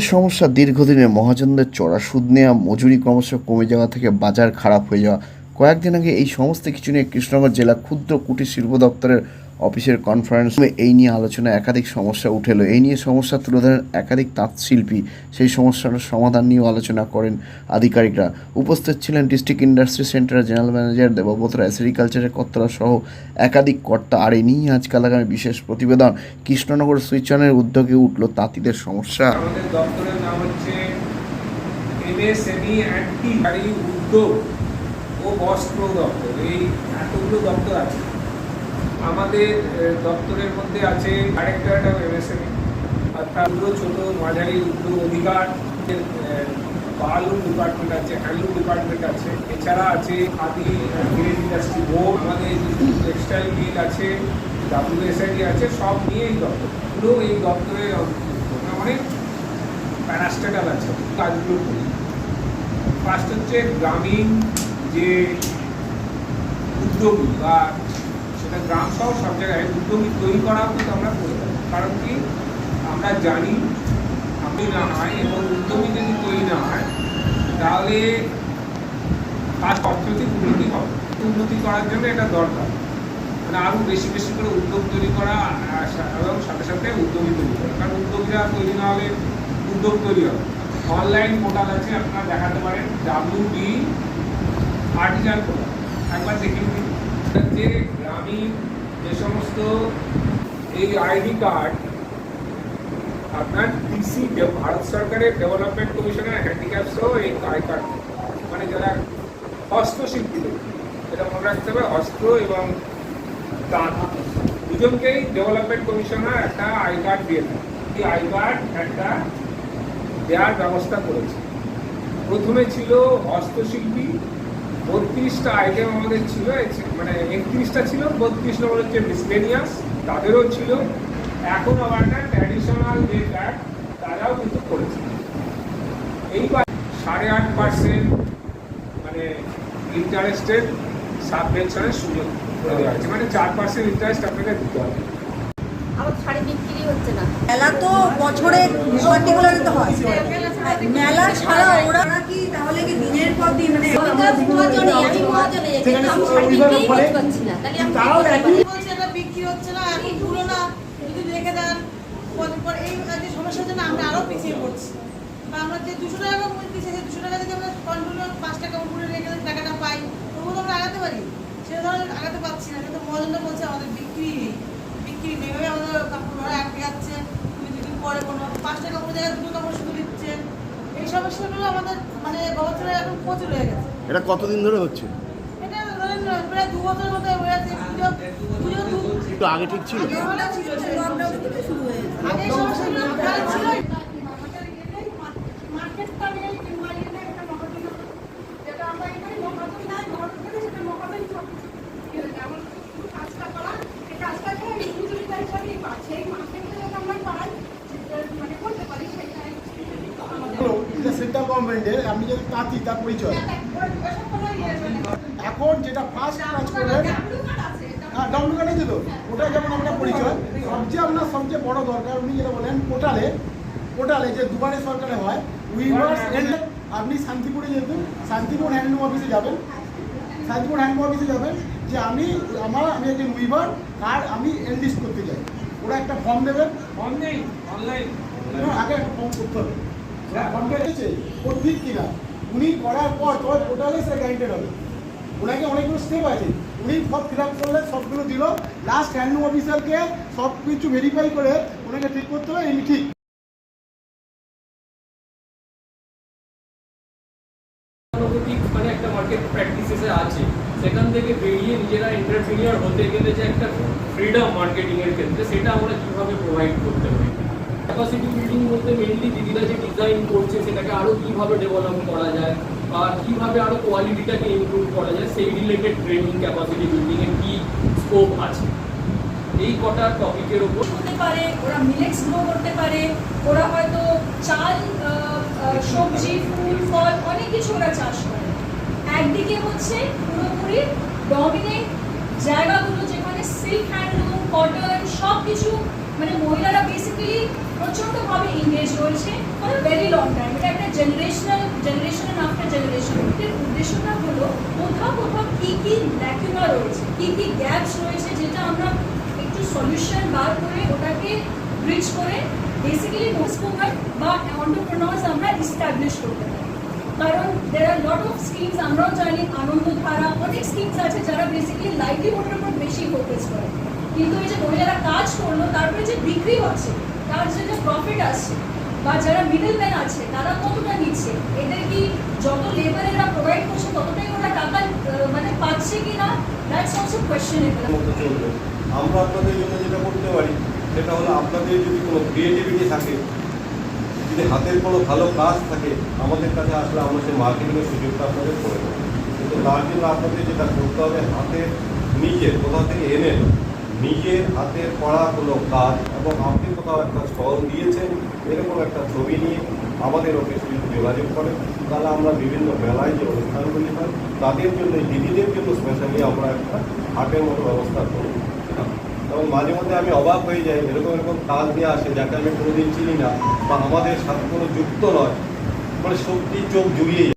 সমস্যা দীর্ঘদিনের মহাজনদের চড়া সুদ নেওয়া মজুরি ক্রমশ কমে যাওয়া থেকে বাজার খারাপ হয়ে যাওয়া। কয়েকদিন আগে এই সমস্ত কিছু নিয়ে কৃষ্ণনগর জেলা ক্ষুদ্র কুটির শিল্প দপ্তরের অফিসের কনফারেন্স এই নিয়ে আলোচনা, একাধিক সমস্যা উঠে এলো। এই নিয়ে সমস্যা তুলে ধরেন একাধিক তাঁতশিল্পী। সেই সমস্যার সমাধান নিয়েও আলোচনা করেন আধিকারিকরা। উপস্থিত ছিলেন ডিস্ট্রিক্ট ইন্ডাস্ট্রি সেন্টারের জেনারেল ম্যানেজার দেবব্রত রায় সেরিকালচারের কর্তারা সহ একাধিক কর্তা। আর এই নিয়ে আজকাল আগামী বিশেষ প্রতিবেদন। কৃষ্ণনগর সুইচনের উদ্যোগে উঠল তাঁতিদের সমস্যা। দপ্তর এই এতগুলো দপ্তর আছে। আমাদের দপ্তরের মধ্যে আছে ডাইরেক্টরেট অফ এমএসএমই অর্থাৎ ছোট মাঝারি উদ্যোগ অধিকার পালুম ডিপার্টমেন্ট আছে হ্যান্ডলুম ডিপার্টমেন্ট আছে। এছাড়া আছে খাদি গ্রেন ইন্ডাস্ট্রি বোর্ড আমাদের টেক্সটাইল মিল আছে ডাব্লিউএসআইডি আছে, সব নিয়ে এই দপ্তর। পুরো এই দপ্তরের অনেক প্যারাস্টেটাল আছে, কাজগুলো করি। ফার্স্ট হচ্ছে গ্রামীণ যে উদ্যোগী বা গ্রাম সহ সব জায়গায় উদ্যোগী তৈরি করাও কিন্তু আমরা করে কারণ কি? আমরা জানি আমি না হয় এবং উদ্যোগী যদি তৈরি না হয়, তাহলে তার অর্থনৈতিক উন্নতি হবে। উন্নতি করার জন্য এটা দরকার। মানে আরও বেশি বেশি করে উদ্যোগ তৈরি করা এবং সাথে সাথে উদ্যোগী তৈরি করা। কারণ উদ্যোগীরা তৈরি না হলে উদ্যোগ তৈরি হবে অনলাইন পোর্টাল আছে, আপনারা দেখাতে পারেন। ডাব্লিউ ডি আর্টিজান পোর্টাল একবার দেখে নিন। যে গ্রামীণ যে সমস্ত এই আইডি কার্ড, আপনার ডিসি ভারত সরকারের ডেভেলপমেন্ট কমিশনের হ্যান্ডিক্যাপ সহ এই আই কার্ড মানে যারা হস্তশিল্পী, এটা মনে রাখতে হবে, হস্ত এবং তাঁত দুজনকেই ডেভেলপমেন্ট কমিশনার একটা আই কার্ড দিয়ে দেয়। এই আই কার্ড একটা দেওয়ার ব্যবস্থা করেছে। প্রথমে ছিল হস্তশিল্পী বত্রিশটা আইটেম আমাদের ছিল মানে একত্রিশটা ছিল বত্রিশ নম্বর হচ্ছে মিসলেনিয়াস তাদেরও ছিল। এখন আবার একটা ট্র্যাডিশনাল যে কার্ড তারাও কিন্তু করেছে। এইবার সাড়ে আট পার্সেন্ট মানে ইন্টারেস্টের সাবভেনশনের সুযোগ মানে চার পার্সেন্ট ইন্টারেস্ট আপনাকে দিতে হবে। আমার শাড়ি বিক্রি হচ্ছে না। মেলা তো বছরে পার্টিকুলার তো হয়। মেলা ছাড়া ওরা কি তাহলে কি দিনের পর দিন মানে বিক্রি হচ্ছে না এখন যদি রেখে দেন পরে এই যে সমস্যার জন্য আমরা আরও পিছিয়ে পড়ছি। বা আমরা যে দুশো টাকা দিচ্ছি সেই দুশো টাকা যদি আমরা কন্ট্রোল পাঁচ টাকা উপরে রেখে টাকাটা পাই তবুও তো আমরা আগাতে পারি। সে ধরনের আগাতে পারছি না কিন্তু মহাজনটা বলছে আমাদের বিক্রি নেই। বিক্রি নেই আমাদের কাপড় ধরা আটকে যাচ্ছে। তুমি দুদিন পরে কোনো পাঁচ টাকা উপরে জায়গায় দুটো কাপড় শুধু দিচ্ছে। এই সমস্যাগুলো আমাদের মানে বছরে এখন প্রচুর হয়ে গেছে। এটা কতদিন ধরে হচ্ছে? এটা ধরেন প্রায় দু বছর মতো হয়ে গেছে। পুজো পুজো আগে ঠিক ছিল? আগে ছিল। লকডাউন থেকে শুরু হয়েছে আগে এই সমস্যাগুলো প্রায় ছিলই। এটা গভর্নমেন্টের আপনি যদি তাঁতি তার পরিচয়। এখন যেটা ফার্স্ট কাজ করবেন হ্যাঁ ডাউনলোড কার্ড আছে তো ওটা যেমন আপনার পরিচয় সবচেয়ে আপনার সবচেয়ে বড় দরকার উনি যেটা বলেন পোর্টালে পোর্টালে যে দুবারে সরকারে হয় উইভার্স আপনি শান্তিপুরে যেহেতু শান্তিপুর হ্যান্ডলুম অফিসে যাবেন শান্তিপুর হ্যান্ডলুম অফিসে যাবেন যে আমি আমার আমি একজন উইভার আর আমি এনলিস্ট করতে চাই। ওরা একটা ফর্ম দেবেন। ফর্ম নেই অনলাইন আগে ফর্ম করতে হবে। ফর্মটা এসেছে। ও ঠিক কিনা? উনি করার পর তবে পোর্টালে সে গ্যারেন্টেড হবে। ওনাকে অনেকগুলো স্টেপ আছে। উনি সব ফিল আপ করলে, সবগুলো দিল। লাস্ট হ্যান্ডলুম অফিসারকে সব কিছু ভেরিফাই করে ওনাকে ঠিক করতে হবে এমনি ঠিক। মানে একটা মার্কেট প্র্যাকটিসেসে আছে। সেখান থেকে বেরিয়ে নিজেরা এন্টারপ্রিনিয়র হতে গেলে যে একটা ফ্রিডম মার্কেটিং এর ক্ষেত্রে, সেটা আমরা কীভাবে প্রোভাইড করতে পারি? ক্যাপাসিটি বিল্ডিং বলতে মেইনলি দিদিরা যে ডিজাইন করছে, সেটাকে আরও কীভাবে ডেভেলপ করা যায় বা কীভাবে আরও কোয়ালিটিটাকে ইমপ্রুভ করা যায়, সেই রিলেটেড ট্রেনিং ক্যাপাসিটি বিল্ডিং এর কি স্কোপ আছে? এই কটা টপিকের উপর করতে পারে, ওরা মিলেটস গ্রো করতে পারে, ওরা হয়তো চাল সবজি, ফুল, ফল, অনেক কিছু ওরা চাষ করে। একদিকে হচ্ছে পুরোপুরি ডমিনেট জায়গাগুলো যেখানে সিল্ক হ্যান্ডলুম কটন সব কিছু মানে মহিলারা বেসিক্যালি প্রচণ্ডভাবে এঙ্গেজ রয়েছে ফর ভেরি লং টাইম এটা একটা জেনারেশনাল জেনারেশন আফটার জেনারেশন এর উদ্দেশ্যটা হলো কোথাও কোথাও কী কী ল্যাকুনা রয়েছে, কী কী গ্যাপস রয়েছে যেটা আমরা একটু সলিউশন বার করে ওটাকে ব্রিজ করে বেসিক্যালি মোস্টপোকার বা অন্টারপ্রেনার্স আমরা ইস্টাবলিশ করতে পারি। কারণ দের আর লট অফ স্কিমস আমরাও জানি, আনন্দধারা, অনেক স্কিমস আছে যারা বেসিক্যালি লাইভলিহুডের উপর বেশি ফোকাস করে। কিন্তু এই যে মহিলারা কাজ করল, তারপরে যে বিক্রি হচ্ছে, তার যে যে প্রফিট আসছে বা যারা মিডল ম্যান আছে, তারা কতটা নিচ্ছে? এদের কি যত লেবার এরা প্রোভাইড করছে, ততটাই ওরা টাকা মানে পাচ্ছে কি না দ্যাটস অলসো কোয়েশ্চেনেবল আমরা আপনাদের জন্য যেটা করতে পারি, সেটা হলো আপনাদের যদি কোনো ক্রিয়েটিভিটি থাকে, যদি হাতের কোনো ভালো কাজ থাকে, আমাদের কাছে আসলে আমরা সেই মার্কেটিংয়ের সুযোগটা আপনাদের করে দেবো। কিন্তু তার জন্য আপনাদের যেটা করতে হবে হাতের নিজের কোথাও থেকে এনে নিজের হাতের করা কোনো কাজ এবং আপনি কোথাও একটা স্টল দিয়েছেন, এরকম একটা ছবি নিয়ে আমাদের অফিসে যোগাযোগ করেন, তাহলে আমরা বিভিন্ন মেলায় যে অনুষ্ঠানগুলি হয়, তাদের জন্য দিদিদের জন্য স্পেশালি আমরা একটা হাটের মতো ব্যবস্থা করি এবং মাঝে মধ্যে আমি অবাক হয়ে যাই, এরকম এরকম কাজ নিয়ে আসে যাকে আমি কোনোদিন চিনি না বা আমাদের সাথে কোনো যুক্ত নয়। মানে সত্যি চোখ জুড়িয়ে যায়।